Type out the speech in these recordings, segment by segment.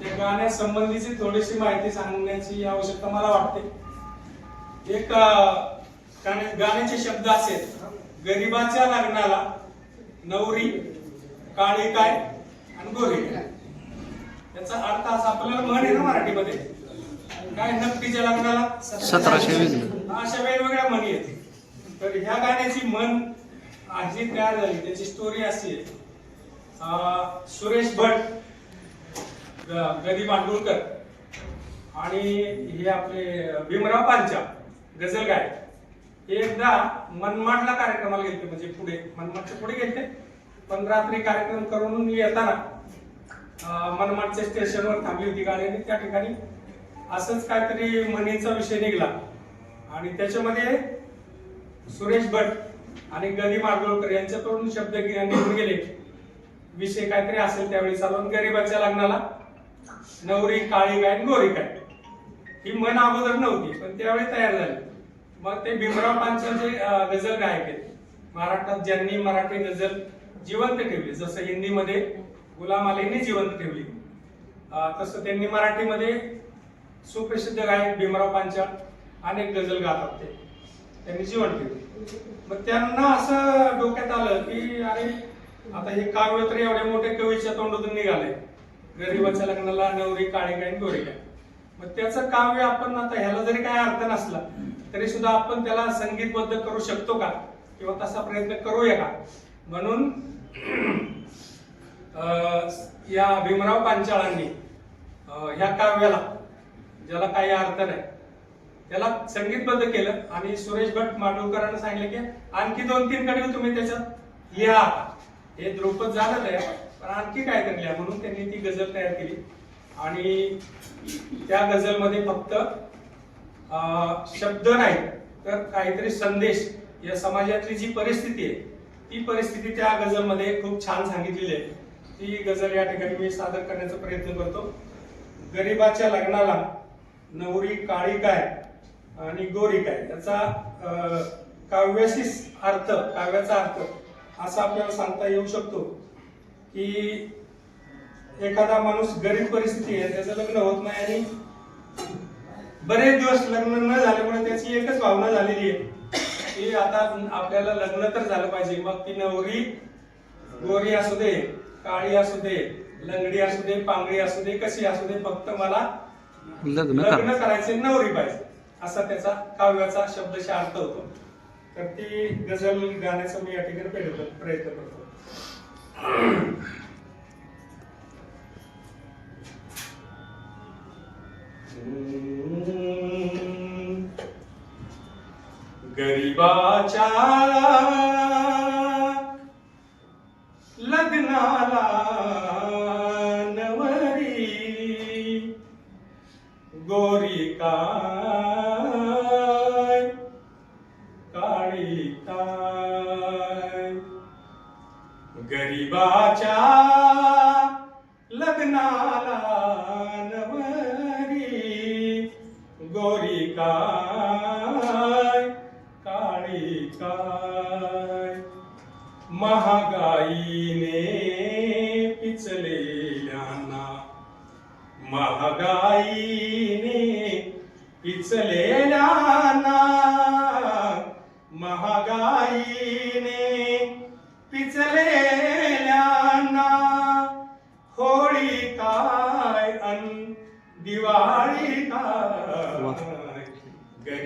त्या गाण्यासंबंधीची थोडीशी माहिती सांगण्याची आवश्यकता मला वाटते. एक गाण्याचे शब्द असेल गरिबाच्या लग्नाला नवरी काळी काय आणि गोरी काय. याचा अर्थ असा आपल्याला म्हण आहे ना मराठीमध्ये. काय नकटीच्या लग्नाला? सतराशे अशा वेगवेगळ्या म्हणी आहेत. तर ह्या गाण्याची म्हण जी तयार झाली त्याची स्टोरी अशी आहे. सुरेश भट गदी मांडुळकर आणि हे आपले भीमराव पांचा गझल गाय हे एकदा मनमाडला कार्यक्रमाला गेले म्हणजे पुढे मनमाडच्या पुढे गेले पण रात्री कार्यक्रम करून येताना मनमाडच्या स्टेशनवर थांबली होती गाडी आणि त्या ठिकाणी असंच काहीतरी म्हणीचा विषय निघाला. आणि त्याच्यामध्ये सुरेश भट आणि गदी माडगुळकर यांच्याकडून शब्द निघून गेले विषय काहीतरी असेल त्यावेळी चालून गरीबाच्या लग्नाला. नवरी काळी गाय गोरी काय ही मन अगोदर नव्हती पण त्यावेळी तयार झाली. मग ते भीमराव पांचाचे गझल गायक आहेत महाराष्ट्रात ज्यांनी मराठी गझल जिवंत ठेवली जसं हिंदीमध्ये गुलाम अलींनी जिवंत ठेवली तसं त्यांनी मराठीमध्ये सुप्रसिद्ध गायक भीमराव पांचाळ अनेक गझल गातात ते त्यांनी जिवंत ठेवली. मग त्यांना असं डोक्यात आलं की अरे आता हे काव्य तर एवढ्या मोठ्या कवीच्या तोंडातून निघाले. गरीबाच्या लग्नाला नवरी काळी काय गोरी काय मग त्याचं काव्य आपण आता ह्याला जरी काय अर्थ नसला तरी सुद्धा आपण त्याला संगीतबद्ध करू शकतो का? किंवा तसा प्रयत्न करूया का? म्हणून अं, या भीमराव पांचाळांनी ह्या काव्याला ज्याला काही अर्थ नाही त्याला संगीतबद्ध केलं. आणि सुरेश भट माडगुळकरांना सांगितलं की आणखी दोन तीन कडे तुम्ही त्याच्यात लिहा. हे द्रुपद झालं आहे आणखी काय करल्या म्हणून त्यांनी ती गझल तयार केली. आणि त्या गझलमध्ये फक्त शब्द नाही तर काहीतरी संदेश या समाजातली जी परिस्थिती आहे ती परिस्थिती त्या गझलमध्ये खूप छान सांगितलेली आहे. ती गझल या ठिकाणी मी सादर करण्याचा प्रयत्न करतो. गरिबाच्या लग्नाला नवरी काळी काय आणि गोरी काय याचा अं, काव्याशी अर्थ काव्याचा अर्थ असा आपल्याला सांगता येऊ शकतो. की एखादा माणूस गरीब परिस्थिती आहे त्याचं लग्न होत नाही आणि बरेच दिवस लग्न न झाल्यामुळे त्याची एकच भावना झालेली आहे. की आता आपल्याला लग्न तर झालं पाहिजे मग ती नवरी गोरी असू दे काळी असू दे लंगडी असू दे पांगडी असू दे कशी असू दे फक्त मला लग्न लग्न करा. करायचे नवरी पाहिजे असा त्याचा काव्याचा शब्दशः अर्थ होतो. तर ती गझल गाण्याचा मी या ठिकाणी प्रयत्न करतो. गरीबाच्या लग्नाला नवरी गोरी का नवरी गोरी काय काळी काय. महागाईने पिचलेल्यांना महागाईने पिचलेल्यांना महागाईने पिचले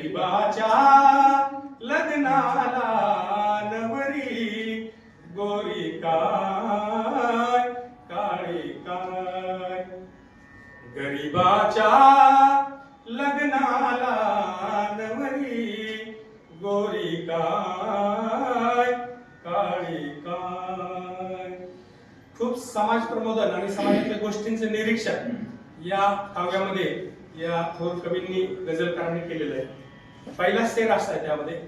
गरीबाच्या लग्नाला नवरी गोरी काय काळी काय? गरीबाच्या लग्नाला नवरी गोरी काय काळी काय? खूप समाज प्रबोधन आणि समाजातल्या गोष्टींचं निरीक्षण या काव्यामध्ये या थोर कवींनी गजलकारांनी केलेलं आहे. पहिला शेर असा आहे त्यामध्ये.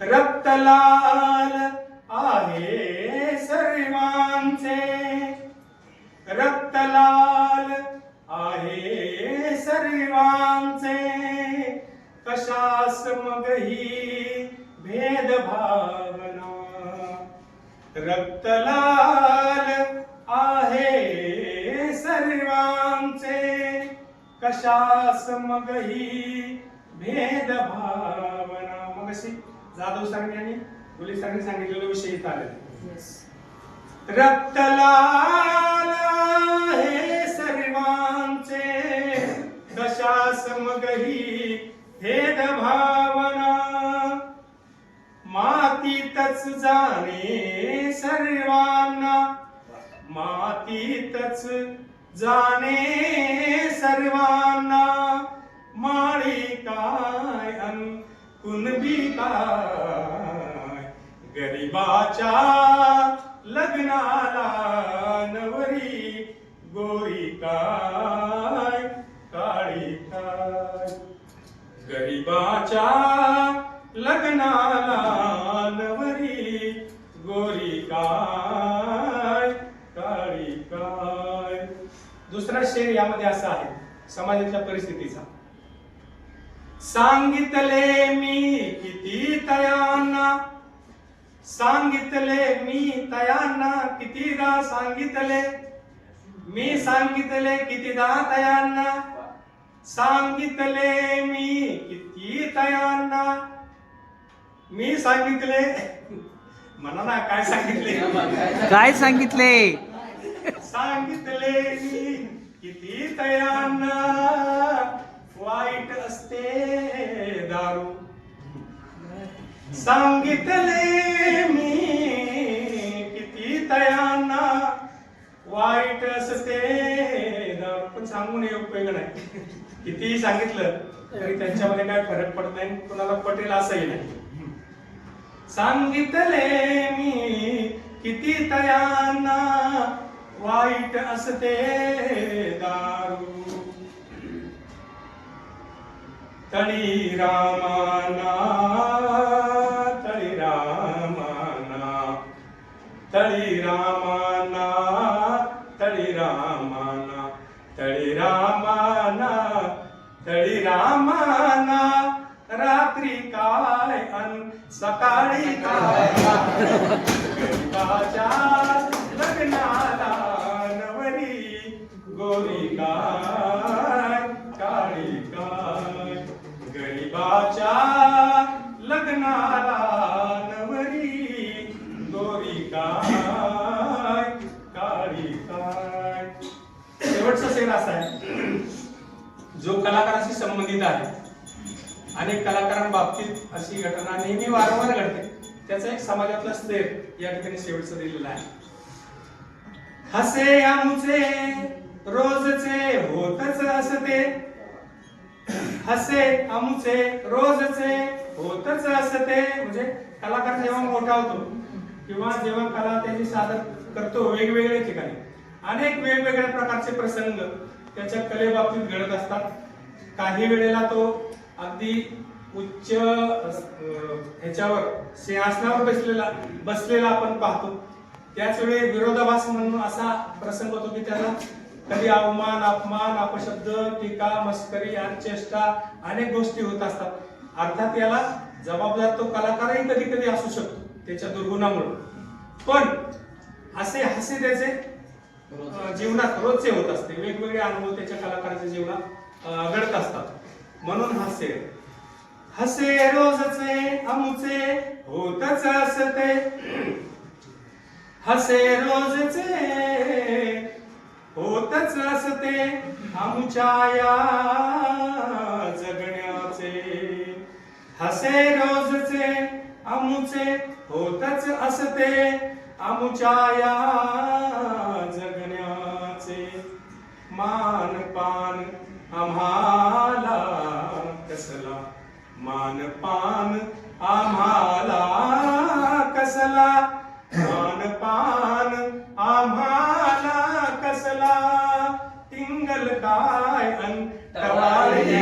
रक्तलाल आहे सर्वांचे. रक्तलाल आहे सर्वांचे. कशास मग ही भेदभावना? रक्तलाल आहे सर्वांचे. कशास मग ही भेद भावना मग अशी जाधव सारंग यांनी पोलीस सारंग सांगितलेला विषय इथं आले रक्त लाल हे सर्वांचे. कशास मग ही भेद भावना मातीतच जाणे सर्वांना. मातीतच जाणे सर्वांना. माळी काय अन कुणबी काय गरीबाच्या लग्नाला नवरी गोरी काय काळी काय गरीबाच्या लग्नाला नवरी गोरी काय काळी काय दुसरा शेर यामध्ये असा आहे समाजाच्या परिस्थितीचा. सांगितले मी किती तयांना. सांगितले मी तयांना कितीदा सांगितले. मी सांगितले कितीदा तयांना. सांगितले मी किती तयांना. मी सांगितले. म्हणा ना काय सांगितले? काय सांगितले? सांगितले मी किती तयांना. वाईट असते दारू. सांगितले मी किती तयांना वाईट असते दारू. पण सांगून नये उपयोग नाही? कितीही सांगितलं तरी त्यांच्यामध्ये काय फरक पडत नाही कुणाला पटेल असंही नाही. सांगितले मी किती तयांना वाईट असते दारू. तळी रामाना तळी रामाना तळी रामाना तळी रामाना तळी रामाना तळी रामाना रात्री काय अन सकाळी काय? लग्नाला नवरी गोरी गरीबाच्या लग्नाला नवरी. गोरी काय काळी काय. शेवटचा सेन असा आहे. जो कलाकाराशी संबंधित आहे अनेक कलाकारांबाबतीत अशी घटना नेहमी वारंवार घडते. त्याचा एक समाजातला स्थिर या ठिकाणी शेवटचं दिलेला आहे. हसे आमुचे रोजचे होतच असते. हसे अमुचे रोजचे होतच असते. म्हणजे कलाकार जेव्हा मोठा होतो किंवा जेव्हा कला त्याची सादर करतो वेगवेगळ्या ठिकाणी. अनेक वेगवेगळ्या प्रकारचे प्रसंग त्याच्या कलेबाबतीत घडत असतात. काही वेळेला तो अगदी उच्च ह्याच्यावर सिंहासनावर बसलेला बसलेला आपण पाहतो. त्याच वेळी विरोधाभास म्हणून असा प्रसंग होतो की त्याला कधी अवमान अपमान अपशब्द टीका मस्करी आणि चेष्टा अनेक गोष्टी होत असतात. अर्थात याला जबाबदार तो कलाकारही कधी कधी असू शकतो त्याच्या दुर्गुणामुळे. पण असे हसे त्याचे जीवनात रोजचे होत असते. वेगवेगळे अनुभव त्याच्या कलाकाराच्या जीवनात घडत असतात. म्हणून हास्य हसे रोजचे अमुचे होतच असते. हसे रोजचे होतच असते आमच्या या जगण्याचे. हसे रोजचे आमुचे होतच असते आमुच्या या जगण्याचे. मान पान आम्हाला कसला? मान पान आम्हाला कसला? मान पान आम्हाला काय अंतवारी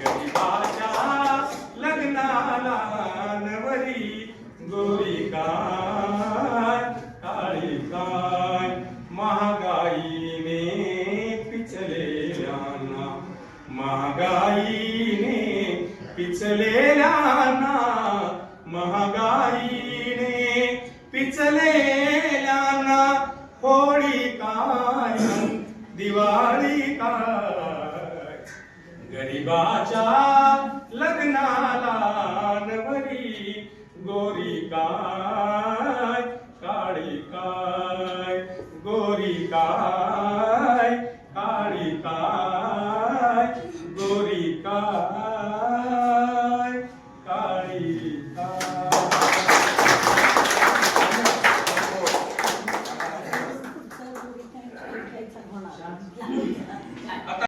गरीबाच्या लग्नाला नवरी गोरी काय काळी काय महागाईने पिचलेल्याना महागाईने पिचलेल्याना महागाईने पिचलेल्याना. दिवाळी काय गरीबाच्या लग्नाला नवरी गोरी काय काळी काय गोरी काय.